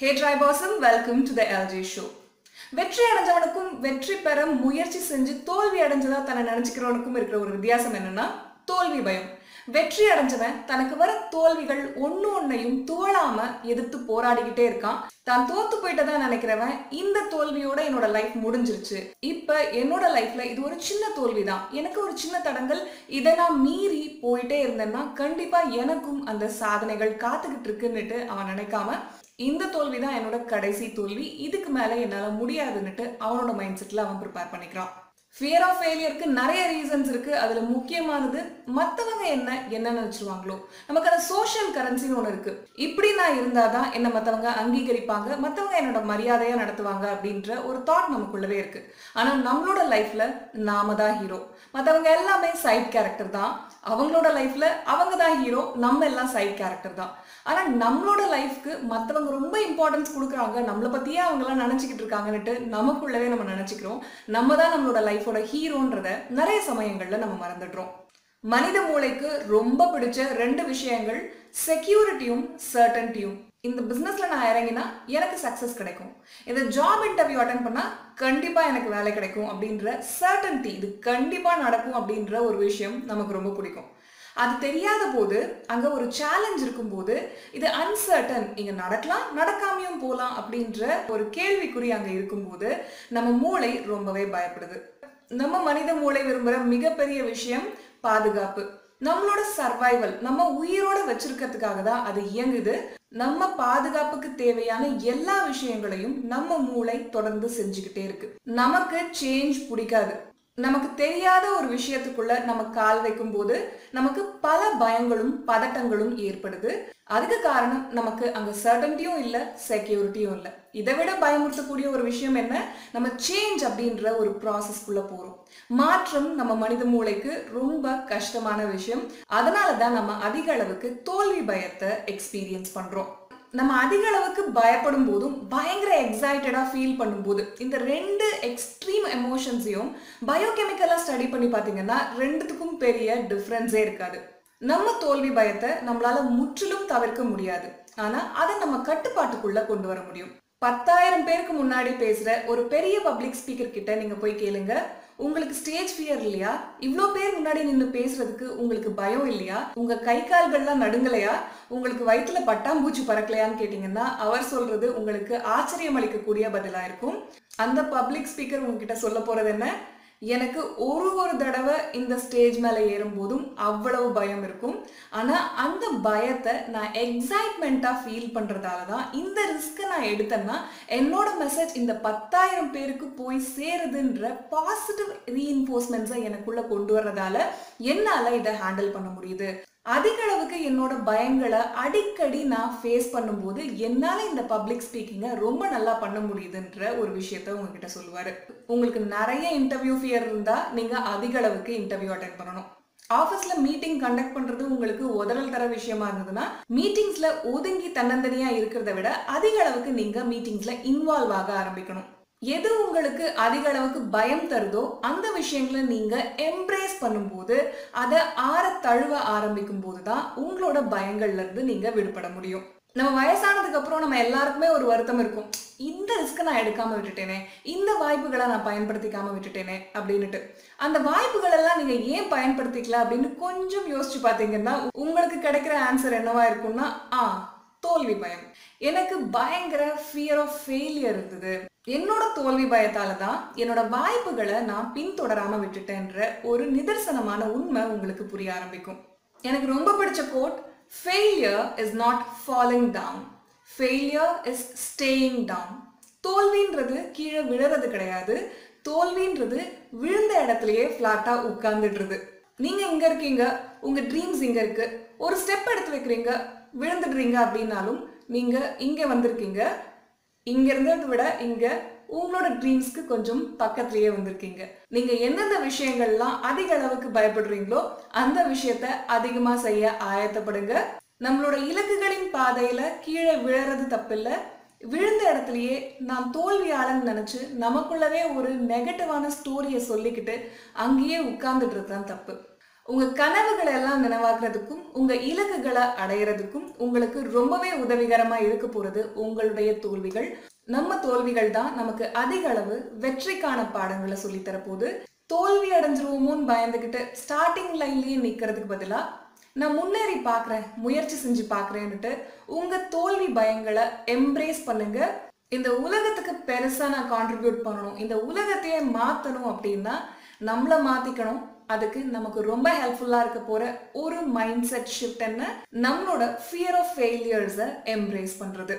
Hey ட்ரைபாசம் welcome to the LG show வெற்றி அடைஞ்சவனுக்கும் வெற்றி பெற முயற்சி செஞ்சு தோல்வி அடைஞ்சதா தன்னை நினைச்சுக்கிறவனுக்கும் இருக்கிற ஒரு வித்தியாசம் என்னன்னா தோல்வி பயம். வெற்றி அடைஞ்சவன் தனக்கு வர தோல்விகள் ஒன்று ஒன்றையும் தோழாம எதிர்த்து போராடிக்கிட்டே இருக்கான். தான் தோத்து போயிட்டதா நினைக்கிறவன் இந்த தோல்வியோட என்னோட லைஃப் முடிஞ்சிருச்சு. இப்ப என்னோட லைஃப்ல இது ஒரு சின்ன தோல்விதான். எனக்கு ஒரு சின்ன தடங்கள் இதை நான் மீறி போயிட்டே இருந்தேன்னா கண்டிப்பா எனக்கும் அந்த சாதனைகள் காத்துக்கிட்டு இருக்குன்னுட்டு அவன் நினைக்காம இந்த தோல்வி தான் என்னோட கடைசி தோல்வி. இதுக்கு மேலே என்னால் முடியாதுன்னுட்டு அவனோட மைண்ட் செட்டில் அவன் ப்ரிப்பேர் பண்ணிக்கிறான். ஃபியர் ஆஃப் ஃபெயிலியருக்கு நிறைய ரீசன்ஸ் இருக்கு. அதுல முக்கியமானது மத்தவங்க என்ன என்ன நினைச்சிருவாங்களோ நமக்கு அந்த சோஷியல் கரன்சின்னு ஒன்று இருக்கு. இப்படி நான் இருந்தாதான் என்ன மத்தவங்க அங்கீகரிப்பாங்க மத்தவங்க என்னோட மரியாதையா நடத்துவாங்க அப்படின்ற ஒரு தாட் நமக்குள்ளவே இருக்கு. ஆனா நம்மளோட லைஃப்ல நாம தான் ஹீரோ மத்தவங்க எல்லாமே சைட் கேரக்டர் தான். அவங்களோட லைஃப்ல அவங்க தான் ஹீரோ நம்ம எல்லாம் சைட் கேரக்டர் தான். ஆனா நம்மளோட லைஃப்க்கு மத்தவங்க ரொம்ப இம்பார்ட்டன்ஸ் கொடுக்குறாங்க. நம்மளை பத்தியே அவங்க எல்லாம் நினைச்சுக்கிட்டு இருக்காங்கன்னுட்டு நமக்குள்ளவே நம்ம நினைச்சுக்கிறோம். நம்ம தான் நம்மளோட லைஃப் லைஃபோட ஹீரோன்றத நிறைய சமயங்கள்ல நம்ம மறந்துடுறோம். மனித மூளைக்கு ரொம்ப பிடிச்ச ரெண்டு விஷயங்கள் செக்யூரிட்டியும் சர்டன்டியும் இந்த பிசினஸ்ல நான் இறங்கினா எனக்கு சக்சஸ் கிடைக்கும். இந்த ஜாப் இன்டர்வியூ அட்டன் பண்ணா கண்டிப்பா எனக்கு வேலை கிடைக்கும் அப்படின்ற சர்டன்டி இது கண்டிப்பா நடக்கும் அப்படின்ற ஒரு விஷயம் நமக்கு ரொம்ப பிடிக்கும். அது தெரியாத போது அங்க ஒரு சேலஞ்ச் இருக்கும்போது இது அன்சர்டன் இங்க நடக்கலாம் நடக்காமையும் போகலாம் அப்படின்ற ஒரு கேள்விக்குறி அங்க இருக்கும்போது நம்ம மூளை ரொம்பவே பயப்படுது. நம்ம மனித மூளை விரும்புற மிகப்பெரிய விஷயம் பாதுகாப்பு. நம்மளோட சர்வைவல் நம்ம உயிரோட வச்சிருக்கிறதுக்காக தான் அது இயங்குது. நம்ம பாதுகாப்புக்கு தேவையான எல்லா விஷயங்களையும் நம்ம மூளை தொடர்ந்து செஞ்சுக்கிட்டே இருக்கு. நமக்கு சேஞ்ச் பிடிக்காது. நமக்கு தெரியாத ஒரு விஷயத்துக்குள்ள நம்ம கால் வைக்கும் போது நமக்கு பல பயங்களும் பதட்டங்களும் ஏற்படுது. அதுக்கு காரணம் நமக்கு அங்க சர்டன்டியும் இல்ல செக்யூரிட்டியும் இல்ல. இதை விட பயமுறுத்தக்கூடிய ஒரு விஷயம் என்ன? நம்ம சேஞ்ச் அப்படின்ற ஒரு ப்ராசஸ்க்குள்ள போறோம். மாற்றம் நம்ம மனித மூளைக்கு ரொம்ப கஷ்டமான விஷயம். அதனால தான் நம்ம அதிக அளவுக்கு தோல்வி பயத்தை எக்ஸ்பீரியன்ஸ் பண்றோம். நம்ம அதிக அளவுக்கு பயப்படும் போதும் பயங்கர எக்ஸைட்டடாக ஃபீல் பண்ணும்போது இந்த ரெண்டு எக்ஸ்ட்ரீம் எமோஷன்ஸையும் பயோகெமிக்கலாக ஸ்டடி பண்ணி பார்த்தீங்கன்னா ரெண்டுத்துக்கும் பெரிய டிஃப்ரென்ஸே இருக்காது. நம்ம தோல்வி பயத்தை நம்மளால முற்றிலும் தவிர்க்க முடியாது. ஆனால் அதை நம்ம கட்டுப்பாட்டுக்குள்ள கொண்டு வர முடியும். பத்தாயிரம் பேருக்கு முன்னாடி பேசுற ஒரு பெரிய பப்ளிக் ஸ்பீக்கர் கிட்ட நீங்க போய் கேளுங்க. உங்களுக்கு ஸ்டேஜ் ஃபியர் இல்லையா? இவ்வளோ பேர் முன்னாடி நின்று பேசுறதுக்கு உங்களுக்கு பயம் இல்லையா? உங்க கை கால்கள்லாம் நடுங்கலையா? உங்களுக்கு வயிற்றுல பட்டாம்பூச்சி பறக்கலையான்னு கேட்டீங்கன்னா அவர் சொல்றது உங்களுக்கு ஆச்சரியம் அளிக்கக்கூடிய பதிலா இருக்கும். அந்த பப்ளிக் ஸ்பீக்கர் உங்ககிட்ட சொல்ல போறது என்ன? எனக்கு ஒரு ஒரு தடவை இந்த ஸ்டேஜ் மேலே ஏறும்போதும் அவ்வளவு பயம் இருக்கும். ஆனால் அந்த பயத்தை நான் எக்ஸைட்மெண்ட்டாக ஃபீல் பண்ணுறதால தான் இந்த ரிஸ்க்கை நான் எடுத்தேன்னா என்னோட மெசேஜ் இந்த பத்தாயிரம் பேருக்கு போய் சேருதுன்ற பாசிட்டிவ் ரீஇன்ஃபோர்ஸ்மெண்ட்ஸை எனக்குள்ளே கொண்டு வர்றதால என்னால் இதை ஹேண்டில் பண்ண முடியுது. அதிக அளவுக்கு என்னோட பயங்களை அடிக்கடி நான் ஃபேஸ் பண்ணும்போது என்னால் இந்த பப்ளிக் ஸ்பீக்கிங்கை ரொம்ப நல்லா பண்ண முடியுதுன்ற ஒரு விஷயத்த உங்ககிட்ட சொல்லுவார். உங்களுக்கு நிறைய இன்டர்வியூ ஃபியர் இருந்தால் நீங்கள் அதிக அளவுக்கு இன்டர்வியூ அட்டன் பண்ணணும். ஆஃபீஸில் மீட்டிங் கண்டக்ட் பண்ணுறது உங்களுக்கு உதறல் தர விஷயமா இருந்ததுன்னா மீட்டிங்ஸில் ஒதுங்கி தன்னந்தனியாக இருக்கிறத விட அதிக அளவுக்கு நீங்கள் மீட்டிங்ஸில் இன்வால்வ் ஆக ஆரம்பிக்கணும். எது உங்களுக்கு அதிக அளவுக்கு பயம் தருதோ அந்த விஷயங்களை நீங்க எம்ப்ரேஸ் பண்ணும்போது அதை ஆற தழுவ ஆரம்பிக்கும் போது தான் உங்களோட பயங்கள்ல இருந்து நீங்க விடுபட முடியும். நம்ம வயசானதுக்கு அப்புறம் நம்ம எல்லாருக்குமே ஒரு வருத்தம் இருக்கும். இந்த ரிஸ்க்கை நான் எடுக்காம விட்டுட்டேனே இந்த வாய்ப்புகளை நான் பயன்படுத்திக்காம விட்டுட்டேனே அப்படின்னுட்டு. அந்த வாய்ப்புகள் எல்லாம் நீங்க ஏன் பயன்படுத்திக்கல அப்படின்னு கொஞ்சம் யோசிச்சு பார்த்தீங்கன்னா உங்களுக்கு கிடைக்கிற ஆன்சர் என்னவா இருக்கும்னா ஆ தோல்வி பயம். எனக்கு பயங்கர ஃபியர் ஆஃப் ஃபெயிலியர் இருந்தது. என்னோட தோல்வி பயத்தால தான் என்னோட வாய்ப்புகளை நான் பின்தொடராம விட்டுட்டேன்ற ஒரு நிதர்சனமான உண்மை உங்களுக்கு புரிய ஆரம்பிக்கும். எனக்கு ரொம்ப பிடிச்ச quote failure is not falling down failure is staying down தோல்வின்றது கீழே விழுறது கிடையாது. தோல்வின்றது விழுந்த இடத்துலயே ஃப்ளாட்டா உட்கார்ந்துடுறது. நீங்க இங்க இருக்கீங்க உங்க ட்ரீம்ஸ் இங்க இருக்கு. ஒரு ஸ்டெப் எடுத்து வைக்கிறீங்க விழுந்துடுறீங்க அப்படின்னாலும் நீங்கள் இங்கே வந்திருக்கீங்க. இங்கே இருந்ததை விட இங்கே உங்களோட ட்ரீம்ஸ்க்கு கொஞ்சம் பக்கத்துலயே வந்திருக்கீங்க. நீங்க எந்தெந்த விஷயங்கள்லாம் அதிக அளவுக்கு பயப்படுறீங்களோ அந்த விஷயத்த அதிகமா செய்ய ஆயத்தப்படுங்க. நம்மளோட இலக்குகளின் பாதையில கீழே விழறது தப்பில்ல. விழுந்த இடத்துலயே நான் தோல்வியாளன் நினைச்சு நமக்குள்ளவே ஒரு நெகட்டிவான ஸ்டோரியை சொல்லிக்கிட்டு அங்கேயே உட்கார்ந்துட்டு தான் தப்பு. உங்க கனவுகளை எல்லாம் நினைவாக்குறதுக்கும் உங்க இலக்குகளை அடையிறதுக்கும் உங்களுக்கு ரொம்பவே உதவிகரமா இருக்க போறது உங்களுடைய தோல்விகள். நம்ம தோல்விகள் தான் நமக்கு அதிக அளவு வெற்றிக்கான பாடங்களை சொல்லி தரப்போகுது. தோல்வி அடைஞ்சிருவோமோன்னு பயந்துகிட்டு ஸ்டார்டிங் லைன்லயே நிக்கிறதுக்கு பதிலா நான் முன்னேறி பாக்குறேன் முயற்சி செஞ்சு பாக்குறேன்னுட்டு உங்க தோல்வி பயங்களை எம்ப்ரேஸ் பண்ணுங்க. இந்த உலகத்துக்கு பெருசா நான் கான்ட்ரிபியூட் பண்ணணும் இந்த உலகத்தையே மாத்தணும் அப்படின்னா நம்மள மாத்திக்கணும். அதுக்கு நமக்கு ரொம்ப ஹெல்ப்ஃபுல்லாக இருக்க போகிற ஒரு மைண்ட் செட் ஷிஃப்ட் என்ன? நம்மளோட ஃபியர் ஆஃப் ஃபெயிலியர்ஸை எம்ப்ரேஸ் பண்ணுறது